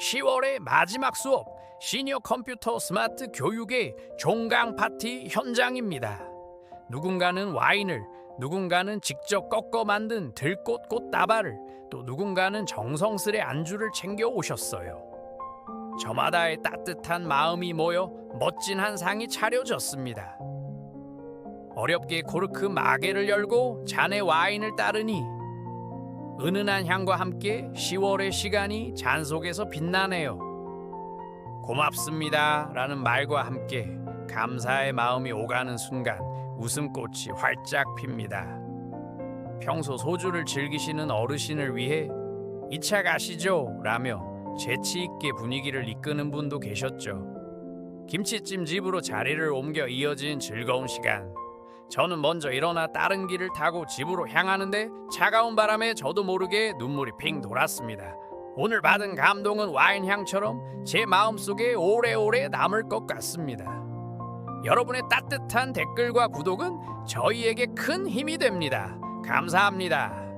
10월의 마지막 수업 시니어 컴퓨터 스마트 교육의 종강 파티 현장입니다. 누군가는 와인을, 누군가는 직접 꺾어 만든 들꽃 꽃다발을, 또 누군가는 정성스레 안주를 챙겨 오셨어요. 저마다의 따뜻한 마음이 모여 멋진 한 상이 차려졌습니다. 어렵게 코르크 마개를 열고 잔의 와인을 따르니 은은한 향과 함께 10월의 시간이 잔 속에서 빛나네요. 고맙습니다. 라는 말과 함께 감사의 마음이 오가는 순간 웃음꽃이 활짝 핍니다. 평소 소주를 즐기시는 어르신을 위해 이 차 가시죠. 라며 재치 있게 분위기를 이끄는 분도 계셨죠. 김치찜 집으로 자리를 옮겨 이어진 즐거운 시간. 저는 먼저 일어나 다른 길을 타고 집으로 향하는데 차가운 바람에 저도 모르게 눈물이 핑 돌았습니다. 오늘 받은 감동은 와인 향처럼 제 마음속에 오래오래 남을 것 같습니다. 여러분의 따뜻한 댓글과 구독은 저희에게 큰 힘이 됩니다. 감사합니다.